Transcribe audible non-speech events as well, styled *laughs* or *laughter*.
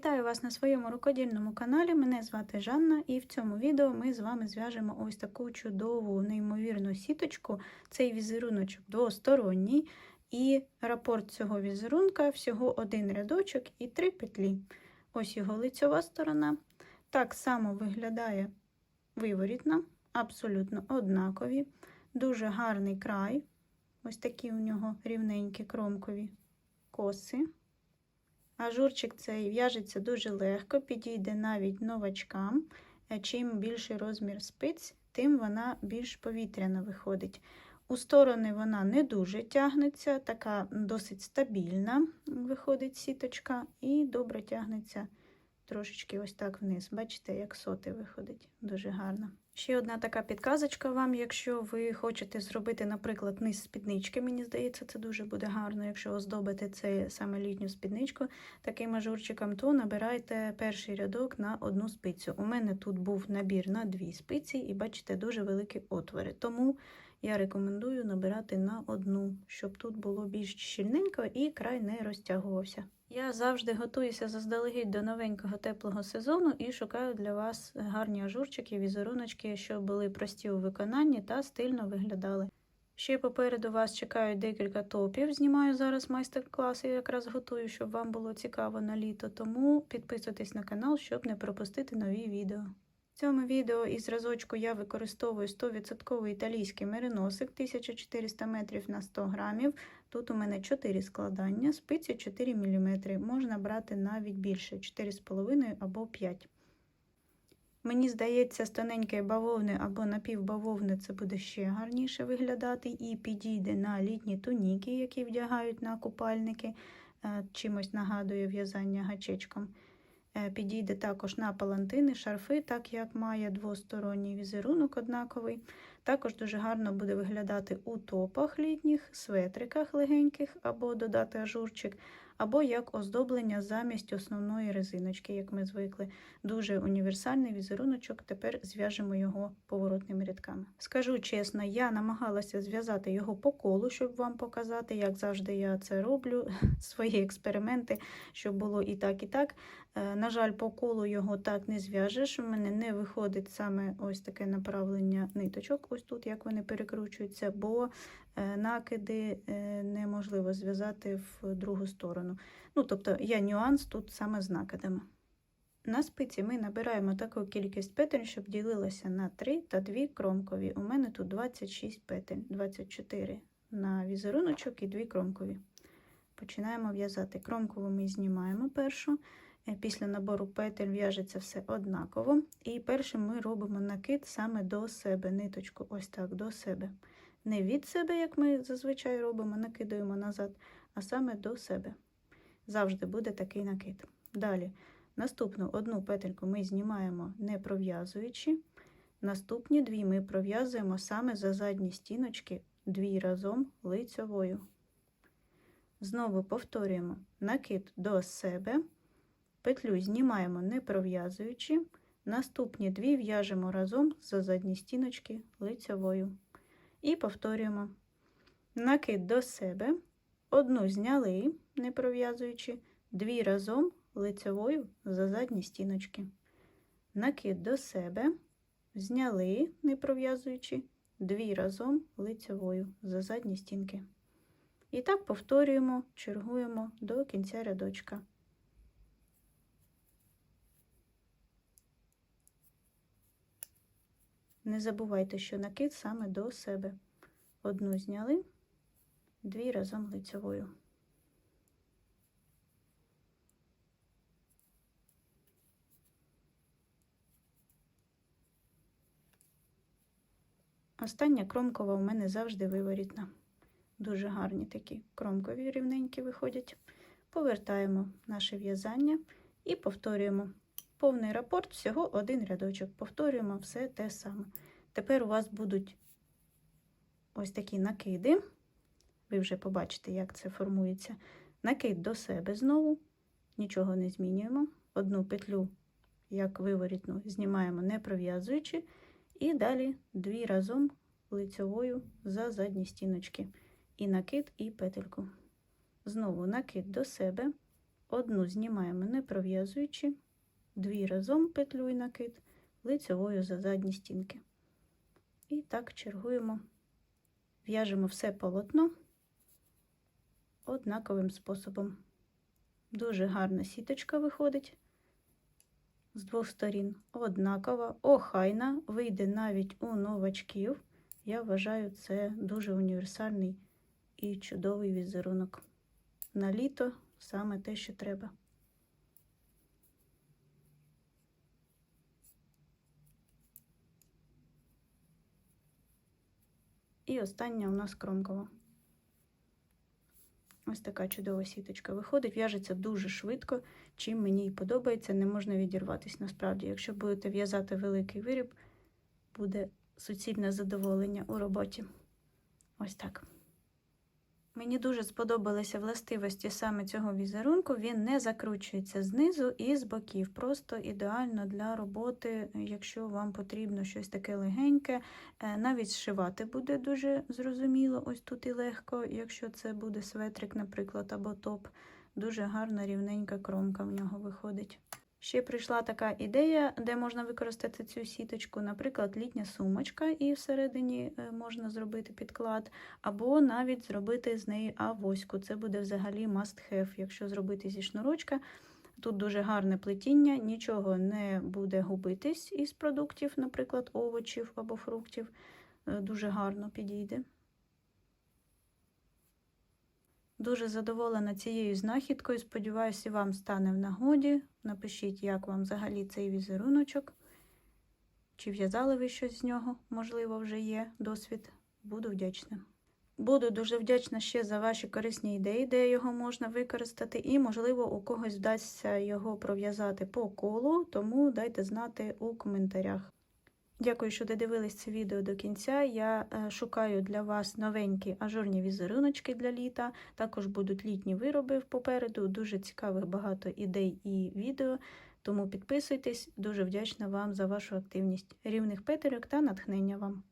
Вітаю вас на своєму рукодільному каналі. Мене звати Жанна, і в цьому відео ми з вами зв'яжемо ось таку чудову, неймовірну сіточку. Цей візеруночок двосторонній, і рапорт цього візерунка всього один рядочок і три петлі. Ось його лицьова сторона. Так само виглядає виворітна, абсолютно однакові. Дуже гарний край. Ось такі у нього рівненькі кромкові коси. Ажурчик цей в'яжеться дуже легко, підійде навіть новачкам. Е, Чим більший розмір спиць, тим вона більш повітряна виходить. У сторони вона не дуже тягнеться, така досить стабільна виходить сіточка, і добре тягнеться трошечки ось так вниз. Бачите, як соти виходить. Дуже гарно. Ще одна така підказочка вам, якщо ви хочете зробити, наприклад, низ спіднички, мені здається, це дуже буде гарно, якщо оздобити це саме літню спідничку таким ажурчиком, то набирайте перший рядок на одну спицю. У мене тут був набір на дві спиці, і бачите, дуже великі отвори. Тому я рекомендую набирати на одну, щоб тут було більш щільненько і край не розтягувався. Я завжди готуюся заздалегідь до новенького теплого сезону і шукаю для вас гарні ажурчики, візеруночки, щоб були прості у виконанні та стильно виглядали. Ще попереду вас чекають декілька топів. Знімаю зараз майстер-класи, якраз готую, щоб вам було цікаво на літо. Тому підписуйтесь на канал, щоб не пропустити нові відео. В цьому відео із зразочку я використовую 100% італійський мериносик 1400 метрів на 100 грамів. Тут у мене 4 складання, спиці 4 мм. Можна брати навіть більше 4,5 або 5 Мені здається, з тоненької бавовни або напівбавовни це буде ще гарніше виглядати і підійде на літні туніки, які вдягають на купальники, е, чимось нагадує в'язання гачечком. Е, підійде також на палантини, шарфи, так як має двосторонній візерунок однаковий. Також дуже гарно буде виглядати у топах літніх, светриках легеньких, або додати ажурчик, або як оздоблення замість основної резиночки, як ми звикли. Дуже універсальний візеруночок, тепер зв'яжемо його поворотними рядками. Скажу чесно, я намагалася зв'язати його по колу, щоб вам показати, як завжди я це роблю, *laughs* свої експерименти, щоб було і так, і так. Е, на жаль, по колу його так не зв'яжеш. У мене не виходить саме ось таке направлення ниточок, ось тут, як вони перекручуються, бо е, накиди е, неможливо зв'язати в другу сторону. Ну, Тобто є нюанс тут саме з накидами. На спиці ми набираємо таку кількість петель, щоб ділилася на 3 та 2 кромкові. У мене тут 26 петель, 24 на візеруночок і 2 кромкові. Починаємо в'язати. Кромкову ми знімаємо першу. Е, після набору петель в'яжеться все однаково. І першим ми робимо накид саме до себе, ниточку, ось так, до себе. Не від себе, як ми зазвичай робимо, накидуємо назад, а саме до себе. Завжди буде такий накид. Далі, наступну одну петельку ми знімаємо не пров'язуючи. Наступні дві ми пров'язуємо саме за задні стіночки, дві разом лицьовою. Знову повторюємо накид до себе. Петлю знімаємо не пров'язуючи, наступні дві в'яжемо разом за задні стіночки лицьовою. І повторюємо накид до себе, одну зняли, не пров'язуючи, дві разом лицьовою за задні стіночки. Накид до себе, зняли, не пров'язуючи, дві разом лицьовою за задні стінки. І так повторюємо, чергуємо до кінця рядочка. Не забувайте, що накид саме до себе. Одну зняли, дві разом лицевою. Остання кромкова у мене завжди виворітна. Дуже гарні такі кромкові рівненькі виходять. Повертаємо наше в'язання і повторюємо. Повний рапорт всього один рядочок. Повторюємо все те саме. Тепер у вас будуть ось такі накиди. Ви вже побачите, як це формується. Накид до себе знову, нічого не змінюємо. Одну петлю, як виворітну, знімаємо, не пров'язуючи, і далі дві разом лицьовою за задні стіночки. І накид, і петельку. Знову накид до себе, Одну знімаємо не пров'язуючи, дві разом петлю і накид, лицевою за задні стінки. І так чергуємо, в'яжемо все полотно однаковим способом. Дуже гарна сіточка виходить з двох сторін. Однакова, охайна, вийде навіть у новачків. Я вважаю, це дуже універсальний і чудовий візерунок. На літо саме те, що треба. І остання у нас кромкова. Ось така чудова сіточка виходить, в'яжеться дуже швидко, чим мені і подобається, не можна відірватися насправді. Якщо будете в'язати великий виріб, буде суцільне задоволення у роботі. Ось так. Мені дуже сподобалися властивості саме цього візерунку. Він не закручується знизу і з боків. Просто ідеально для роботи, якщо вам потрібно щось таке легеньке. Е, Навіть зшивати буде дуже зрозуміло, ось тут і легко, якщо це буде светрик, наприклад, або топ. Дуже гарна рівненька кромка в нього виходить. Ще прийшла така ідея, де можна використати цю сіточку, наприклад, літня сумочка, і всередині е, можна зробити підклад, або навіть зробити з неї авоську. Це буде взагалі must have, якщо зробити зі шнурочка. Тут дуже гарне плетіння, нічого не буде губитись із продуктів, наприклад, овочів або фруктів. Е, Дуже гарно підійде. Дуже задоволена цією знахідкою. Сподіваюся, вам стане в нагоді. Напишіть, як вам взагалі цей візеруночок. Чи в'язали ви щось з нього? Можливо, вже є досвід. Буду вдячна. Буду дуже вдячна ще за ваші корисні ідеї, де його можна використати, і, можливо, у когось вдасться його пров'язати по колу, тому дайте знати у коментарях. Дякую, що додивились це відео до кінця. Я е, шукаю для вас новенькі ажурні візеруночки для літа. Також будуть літні вироби попереду. Дуже цікавих багато ідей і відео. Тому підписуйтесь, дуже вдячна вам за вашу активність. Рівних петельок та натхнення вам.